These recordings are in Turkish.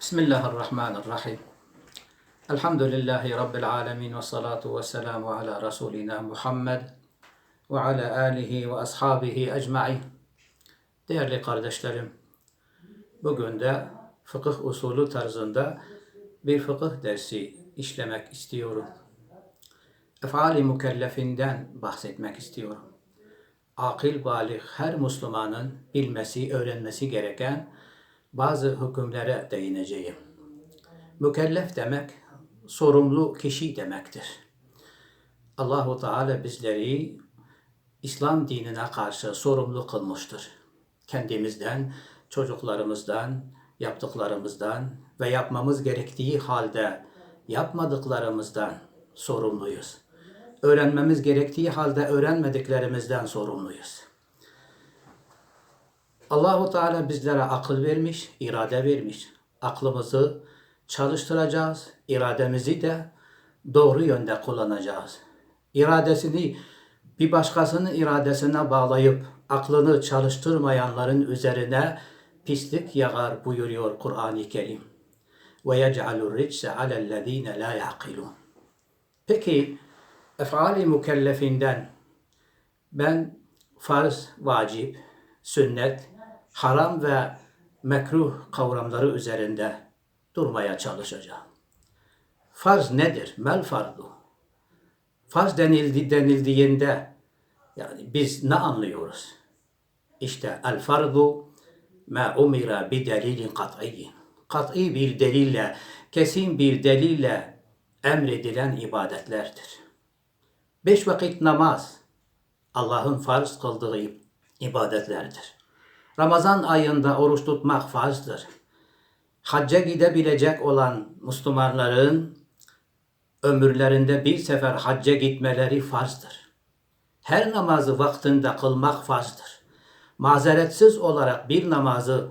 Bismillahirrahmanirrahim. Elhamdülillahi Rabbil alemin ve salatu ve selamu ala Resulina Muhammed ve ala alihi ve ashabihi ecma'in. Değerli kardeşlerim, bugün de fıkıh usulü tarzında bir fıkıh dersi işlemek istiyorum. Efali mükellefinden bahsetmek istiyorum. Akil balik her Müslümanın bilmesi, öğrenmesi gereken bazı hükümlere değineceğim. Mükellef demek sorumlu kişi demektir. Allahu Teala bizleri İslam dinine karşı sorumlu kılmıştır. Kendimizden, çocuklarımızdan, yaptıklarımızdan ve yapmamız gerektiği halde yapmadıklarımızdan sorumluyuz. Öğrenmemiz gerektiği halde öğrenmediklerimizden sorumluyuz. Allahu Teala bizlere akıl vermiş, irade vermiş. Aklımızı çalıştıracağız, irademizi de doğru yönde kullanacağız. İradesini bir başkasının iradesine bağlayıp aklını çalıştırmayanların üzerine pislik yağar buyuruyor Kur'an-ı Kerim. Ve yec'alur ricse alellezine la yaqilun. Peki efali mükellefinden ben farz, vacip, sünnet, haram ve mekruh kavramları üzerinde durmaya çalışacağım. Farz nedir? Mel fardu. Farz denildi denildiğinde yani biz ne anlıyoruz? İşte el fardu ma umira bi delilin kat'i. Kat'i bir delille, kesin bir delille emredilen ibadetlerdir. Beş vakit namaz Allah'ın farz kıldığı ibadetlerdir. Ramazan ayında oruç tutmak farzdır. Hacca gidebilecek olan Müslümanların ömürlerinde bir sefer hacca gitmeleri farzdır. Her namazı vaktinde kılmak farzdır. Mazeretsiz olarak bir namazı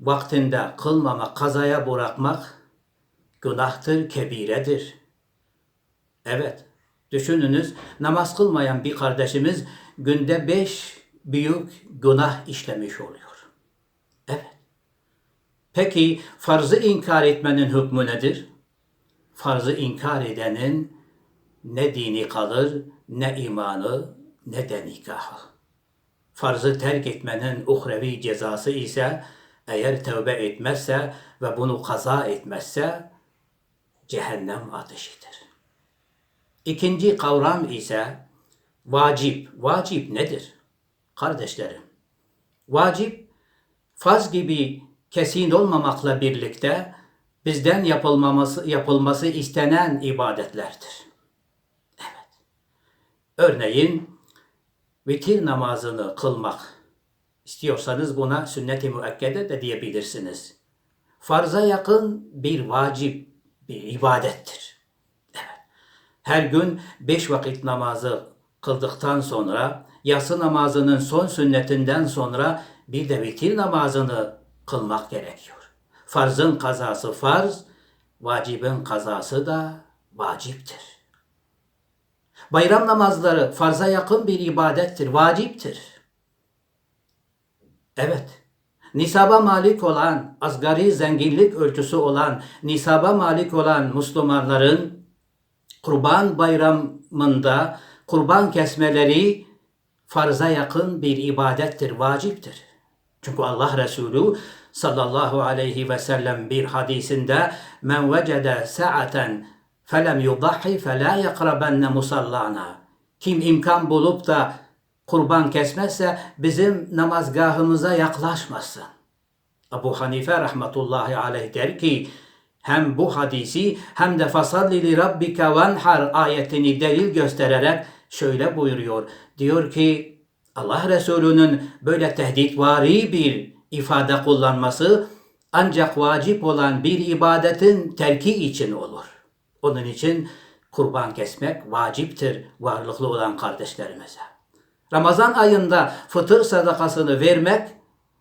vaktinde kılmamak, kazaya bırakmak günahtır, kebiredir. Evet, düşününüz namaz kılmayan bir kardeşimiz günde beş büyük günah işlemiş oluyor. Evet. Peki farzı inkar etmenin hükmü nedir? Farzı inkar edenin ne dini kalır, ne imanı, ne de nikahı. Farzı terk etmenin uhrevi cezası ise eğer tövbe etmezse ve bunu kaza etmezse cehennem ateşidir. İkinci kavram ise vacip. Vacip nedir? Kardeşlerim, vacip farz gibi kesin olmamakla birlikte bizden yapılmaması, yapılması istenen ibadetlerdir. Evet. Örneğin vitir namazını kılmak istiyorsanız buna sünnet-i müekkede de diyebilirsiniz. Farza yakın bir vacip, bir ibadettir. Evet. Her gün beş vakit namazı kıldıktan sonra yatsı namazının son sünnetinden sonra bir de vitir namazını kılmak gerekiyor. Farzın kazası farz, vacibin kazası da vaciptir. Bayram namazları farza yakın bir ibadettir, vaciptir. Evet, nisaba malik olan, asgari zenginlik ölçüsü olan, nisaba malik olan Müslümanların kurban bayramında kurban kesmeleri farza yakın bir ibadettir, vaciptir. Çünkü Allah Resulü sallallahu aleyhi ve sellem bir hadisinde men vecede sa'aten felem yudahhi felâ yakrabenne musallana. Kim imkan bulup da kurban kesmezse bizim namazgahımıza yaklaşmasın. Abu Hanife rahmetullahi aleyh der ki hem bu hadisi hem de fasalli li rabbike venhar ayetini delil göstererek şöyle buyuruyor. Diyor ki Allah Resulü'nün böyle tehditvari bir ifade kullanması ancak vacip olan bir ibadetin terki için olur. Onun için kurban kesmek vaciptir varlıklı olan kardeşlerimize. Ramazan ayında fıtır sadakasını vermek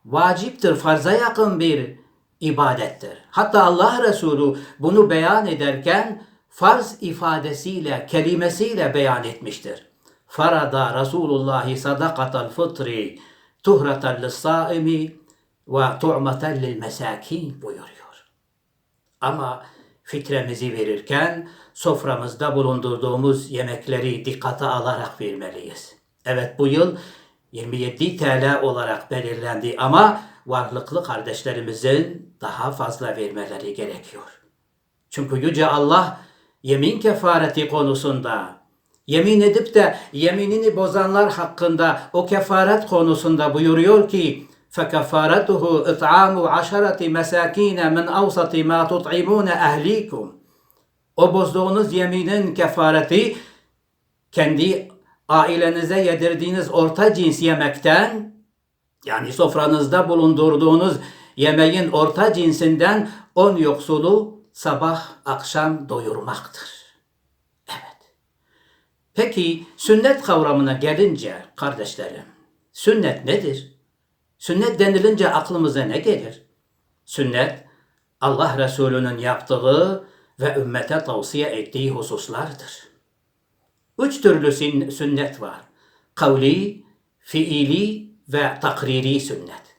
vaciptir, farza yakın bir ibadettir. Hatta Allah Resulü bunu beyan ederken farz ifadesiyle, kelimesiyle beyan etmiştir. Farada Resulullah sadakatal fıtri tuhratan lis-saimi ve tu'matan lil mesakin buyuruyor. Ama fitremizi verirken soframızda bulundurduğumuz yemekleri dikkate alarak vermeliyiz. Evet bu yıl 27 TL olarak belirlendi ama varlıklı kardeşlerimizin daha fazla vermeleri gerekiyor. Çünkü Yüce Allah yemin kefareti konusunda yemin edip de yeminini bozanlar hakkında o kefaret konusunda buyuruyor ki فَكَفَارَتُهُ اِطْعَامُ عَشَرَةِ مَسَاكِينَ مِنْ اَوْسَطِ مَا تُطْعِمُونَ اَهْلِيكُمْ O bozduğunuz yeminin kefareti kendi ailenize yedirdiğiniz orta cins yemekten yani sofranızda bulundurduğunuz yemeğin orta cinsinden on yoksulu sabah akşam doyurmaktır. Evet. Peki sünnet kavramına gelince kardeşlerim, sünnet nedir? Sünnet denilince aklımıza ne gelir? Sünnet Allah Resulü'nün yaptığı ve ümmete tavsiye ettiği hususlardır. Üç türlü sün- sünnet var. Kavli, fiili ve takriri sünnet.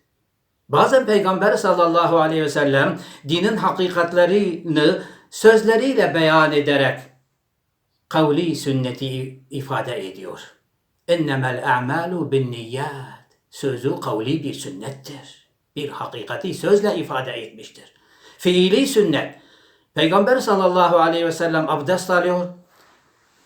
Bazen Peygamber sallallahu aleyhi ve sellem dinin hakikatlerini sözleriyle beyan ederek kavli sünneti ifade ediyor. İnnemel a'malu bin niyyat. Sözü kavli bir sünnettir. Bir hakikati sözle ifade etmiştir. Fiili sünnet. Peygamber sallallahu aleyhi ve sellem abdest alıyor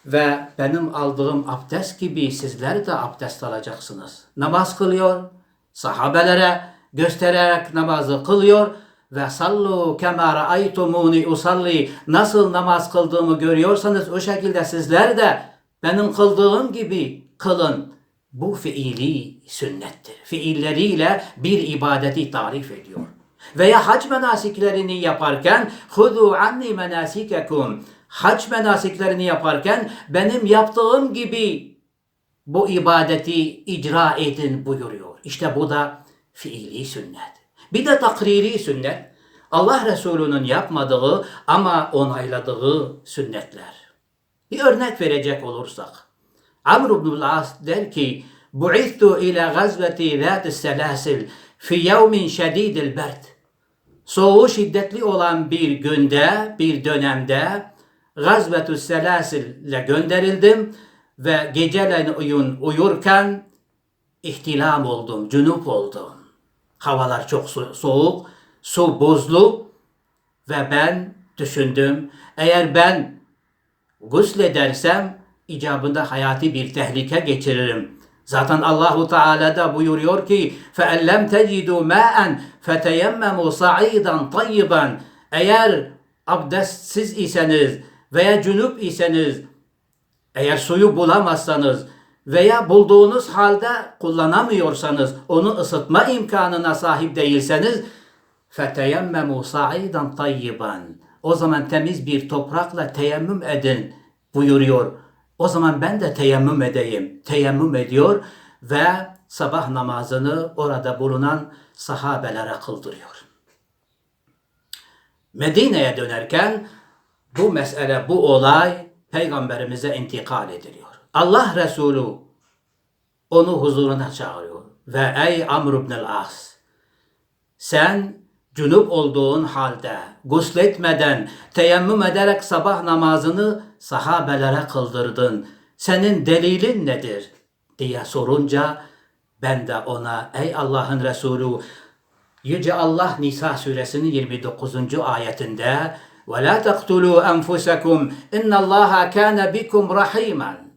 ve benim aldığım abdest gibi sizler de abdest alacaksınız. Namaz kılıyor, sahabelere göstererek namazı kılıyor ve sallu kema ra'aytumuni usalli nasıl namaz kıldığımı görüyorsanız o şekilde sizler de benim kıldığım gibi kılın. Bu fiili sünnettir. Fiilleriyle bir ibadeti tarif ediyor. Veya hac menasiklerini yaparken hudu anni menasikekum hac menasiklerini yaparken benim yaptığım gibi bu ibadeti icra edin buyuruyor. İşte bu da fiili sünnet. Bir de takriri sünnet. Allah Resulü'nün yapmadığı ama onayladığı sünnetler. Bir örnek verecek olursak. Amr ibn as der ki Bu'ithu ila gazveti zat selasil fi yevmin şedidil berd. Soğuğu şiddetli olan bir günde, bir dönemde Gazvetü Selasil ile gönderildim ve geceleyin uyun, uyurken ihtilam oldum, cünüp oldum. Havalar çok so- soğuk, su buzlu ve ben düşündüm eğer ben gusledersem icabında hayati bir tehlike geçiririm. Zaten Allahu Teala da buyuruyor ki فَاَلَّمْ تَجِدُوا مَاءً فَتَيَمَّمُوا صَعِيدًا طَيِّبًا Eğer abdestsiz iseniz veya cünüp iseniz eğer suyu bulamazsanız veya bulduğunuz halde kullanamıyorsanız, onu ısıtma imkanına sahip değilseniz فَتَيَمَّمُوا صَعِيدًا طَيِّبًا O zaman temiz bir toprakla teyemmüm edin buyuruyor. O zaman ben de teyemmüm edeyim. Teyemmüm ediyor ve sabah namazını orada bulunan sahabelere kıldırıyor. Medine'ye dönerken bu mesele, bu olay peygamberimize intikal ediliyor. Allah Resulü onu huzuruna çağırıyor. Ve ey Amr ibn as sen cünüp olduğun halde gusletmeden, teyemmüm ederek sabah namazını sahabelere kıldırdın. Senin delilin nedir? diye sorunca ben de ona ey Allah'ın Resulü Yüce Allah Nisa suresinin 29. ayetinde ve la taktulu enfusakum innallaha kana bikum rahiman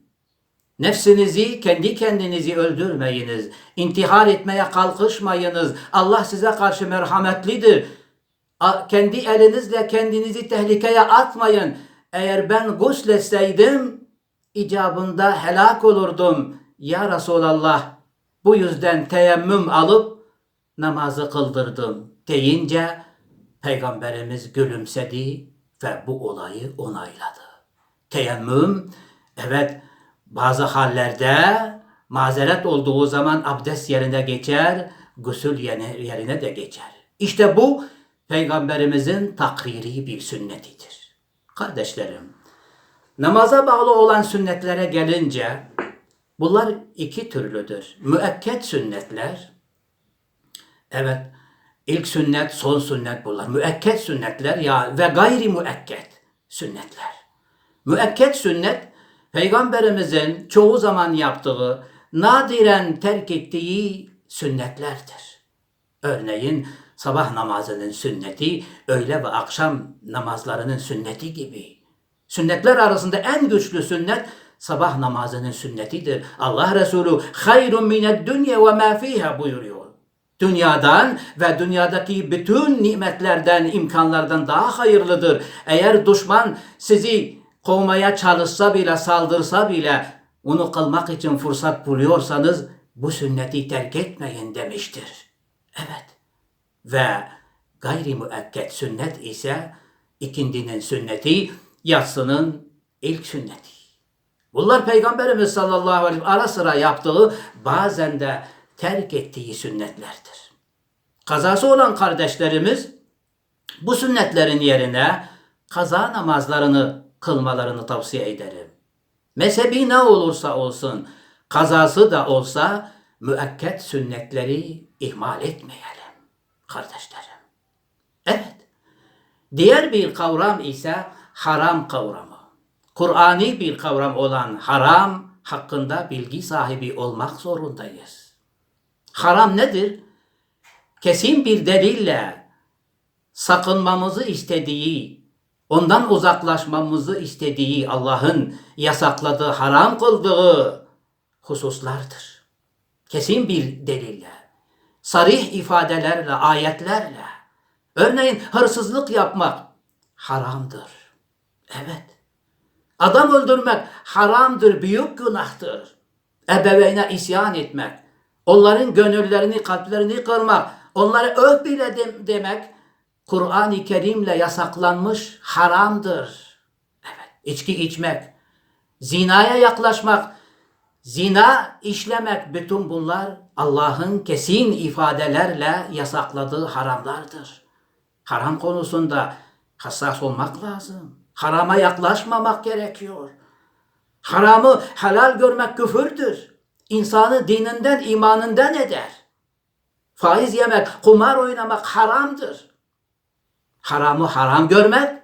Nefsinizi, kendi kendinizi öldürmeyiniz. İntihar etmeye kalkışmayınız. Allah size karşı merhametlidir. Kendi elinizle kendinizi tehlikeye atmayın. Eğer ben gusletseydim icabında helak olurdum. Ya Resulallah bu yüzden teyemmüm alıp namazı kıldırdım deyince Peygamberimiz gülümsedi ve bu olayı onayladı. Teyemmüm evet bazı hallerde mazeret olduğu zaman abdest yerine geçer, gusül yerine, de geçer. İşte bu Peygamberimizin takriri bir sünnetidir. Kardeşlerim, namaza bağlı olan sünnetlere gelince bunlar iki türlüdür. Müekket sünnetler, evet İlk sünnet, son sünnet bunlar. Müekket sünnetler ya ve gayri müekket sünnetler. Müekket sünnet Peygamberimizin çoğu zaman yaptığı, nadiren terk ettiği sünnetlerdir. Örneğin sabah namazının sünneti, öğle ve akşam namazlarının sünneti gibi. Sünnetler arasında en güçlü sünnet sabah namazının sünnetidir. Allah Resulü hayrun mined dünya ve ma fiha buyuruyor. Dünyadan ve dünyadaki bütün nimetlerden, imkanlardan daha hayırlıdır. Eğer düşman sizi kovmaya çalışsa bile, saldırsa bile onu kılmak için fırsat buluyorsanız bu sünneti terk etmeyin demiştir. Evet. Ve gayri müekket sünnet ise ikindinin sünneti, yatsının ilk sünneti. Bunlar Peygamberimiz sallallahu aleyhi ve sellem ara sıra yaptığı bazen de terk ettiği sünnetlerdir. Kazası olan kardeşlerimiz bu sünnetlerin yerine kaza namazlarını kılmalarını tavsiye ederim. Mezhebi ne olursa olsun, kazası da olsa müekket sünnetleri ihmal etmeyelim kardeşlerim. Evet. Diğer bir kavram ise haram kavramı. Kur'ani bir kavram olan haram hakkında bilgi sahibi olmak zorundayız. Haram nedir? Kesin bir delille sakınmamızı istediği, ondan uzaklaşmamızı istediği Allah'ın yasakladığı, haram kıldığı hususlardır. Kesin bir delille, sarih ifadelerle, ayetlerle. Örneğin hırsızlık yapmak haramdır. Evet. Adam öldürmek haramdır, büyük günahtır. Ebeveyne isyan etmek, onların gönüllerini, kalplerini kırmak, onlara öf bile de- demek Kur'an-ı Kerim'le yasaklanmış haramdır. Evet, içki içmek, zinaya yaklaşmak, zina işlemek bütün bunlar Allah'ın kesin ifadelerle yasakladığı haramlardır. Haram konusunda hassas olmak lazım. Harama yaklaşmamak gerekiyor. Haramı helal görmek küfürdür. İnsanı dininden, imanından eder. Faiz yemek, kumar oynamak haramdır. Haramı haram görmek,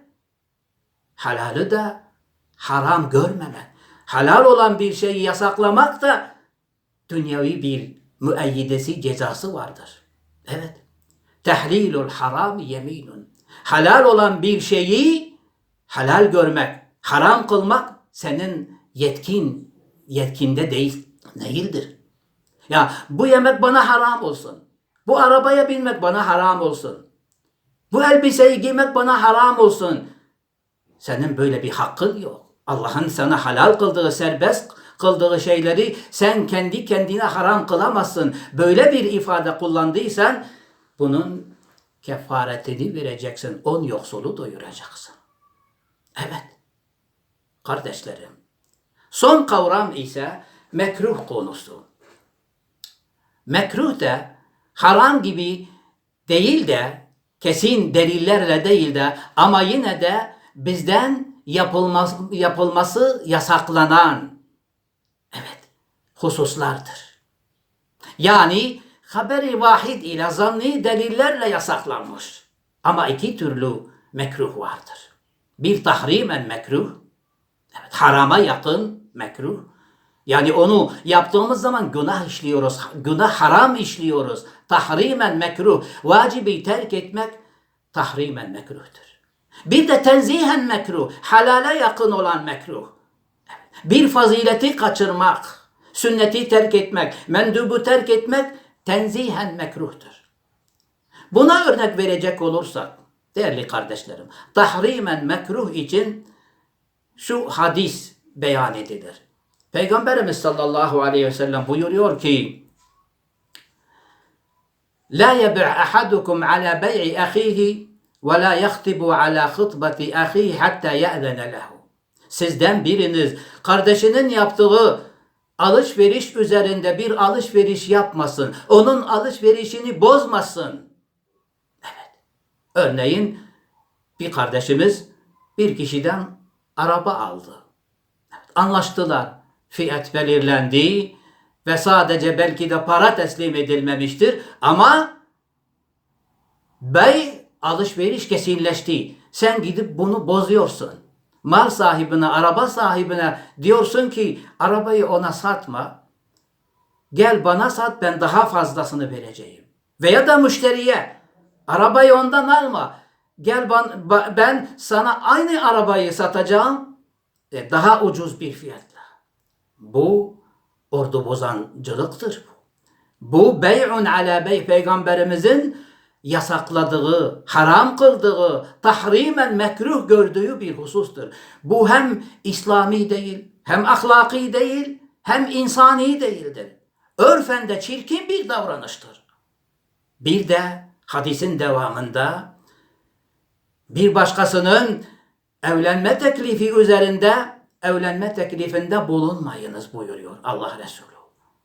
helalı da haram görmemek. Halal olan bir şeyi yasaklamak da dünyavi bir müeyyidesi, cezası vardır. Evet. Tehlilul haram yeminun. Halal olan bir şeyi helal görmek, haram kılmak senin yetkin, yetkinde değil, değildir. Ya bu yemek bana haram olsun. Bu arabaya binmek bana haram olsun. Bu elbiseyi giymek bana haram olsun. Senin böyle bir hakkın yok. Allah'ın sana halal kıldığı, serbest kıldığı şeyleri sen kendi kendine haram kılamazsın. Böyle bir ifade kullandıysan bunun kefaretini vereceksin. On yoksulu doyuracaksın. Evet. Kardeşlerim. Son kavram ise mekruh konusu. Mekruh da haram gibi değil de kesin delillerle değil de ama yine de bizden yapılması, yapılması yasaklanan evet hususlardır. Yani haberi vahid ile zanni delillerle yasaklanmış. Ama iki türlü mekruh vardır. Bir tahrimen mekruh, evet, harama yakın mekruh. Yani onu yaptığımız zaman günah işliyoruz, günah haram işliyoruz. Tahrimen mekruh, vacibi terk etmek tahrimen mekruhtur. Bir de tenzihen mekruh, halale yakın olan mekruh. Bir fazileti kaçırmak, sünneti terk etmek, mendubu terk etmek tenzihen mekruhtur. Buna örnek verecek olursak, değerli kardeşlerim, tahrimen mekruh için şu hadis beyan edilir. Peygamberimiz sallallahu aleyhi ve sellem buyuruyor ki, La yebi' ahadukum ala bey'i ahihi ve la yahtibu ala hıtbati ahihi hatta ye'zene lehu. Sizden biriniz kardeşinin yaptığı alışveriş üzerinde bir alışveriş yapmasın. Onun alışverişini bozmasın. Evet. Örneğin bir kardeşimiz bir kişiden araba aldı. Evet, anlaştılar. Fiyat belirlendi ve sadece belki de para teslim edilmemiştir ama Bey alışveriş kesinleşti. Sen gidip bunu bozuyorsun. Mal sahibine, araba sahibine diyorsun ki arabayı ona satma. Gel bana sat ben daha fazlasını vereceğim. Veya da müşteriye arabayı ondan alma. Gel ben, ben sana aynı arabayı satacağım e, daha ucuz bir fiyatla. Bu ordu bozancılıktır bu. Bey'un ala bey peygamberimizin yasakladığı, haram kıldığı, tahrimen mekruh gördüğü bir husustur. Bu hem İslami değil, hem ahlaki değil, hem insani değildir. Örfen de çirkin bir davranıştır. Bir de hadisin devamında bir başkasının evlenme teklifi üzerinde evlenme teklifinde bulunmayınız buyuruyor Allah Resulü.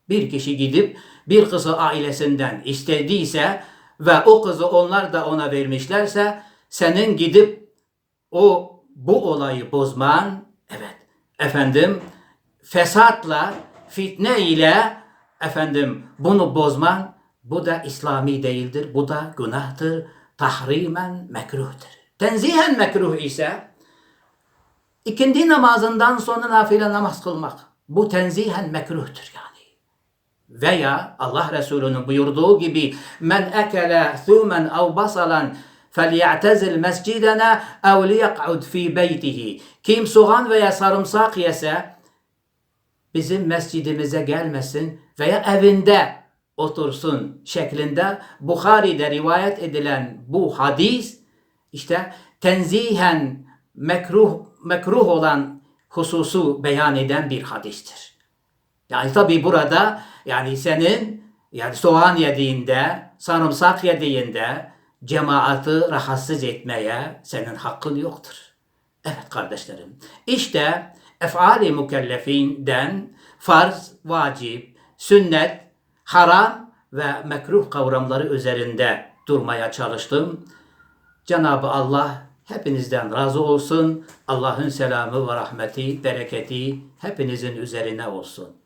Bir kişi gidip bir kızı ailesinden istediyse ve o kızı onlar da ona vermişlerse senin gidip o bu olayı bozman evet efendim fesatla fitne ile efendim bunu bozman bu da İslami değildir. Bu da günahtır. Tahrimen mekruhtur. Tenzihen mekruh ise ikindi namazından sonra nafile namaz kılmak. Bu tenzihen mekruhtur yani. Veya Allah Resulü'nün buyurduğu gibi men ekele thumen ev basalan فَلْيَعْتَزِلْ مَسْجِدَنَا اَوْ لِيَقْعُدْ ف۪ي بَيْتِهِ Kim soğan veya sarımsak yese bizim mescidimize gelmesin veya evinde otursun şeklinde Bukhari'de rivayet edilen bu hadis işte tenzihen mekruh mekruh olan hususu beyan eden bir hadistir. Yani tabi burada yani senin yani soğan yediğinde, sarımsak yediğinde cemaati rahatsız etmeye senin hakkın yoktur. Evet kardeşlerim. İşte efali mükellefinden farz, vacip, sünnet, haram ve mekruh kavramları üzerinde durmaya çalıştım. Cenab-ı Allah hepinizden razı olsun. Allah'ın selamı ve rahmeti, bereketi hepinizin üzerine olsun.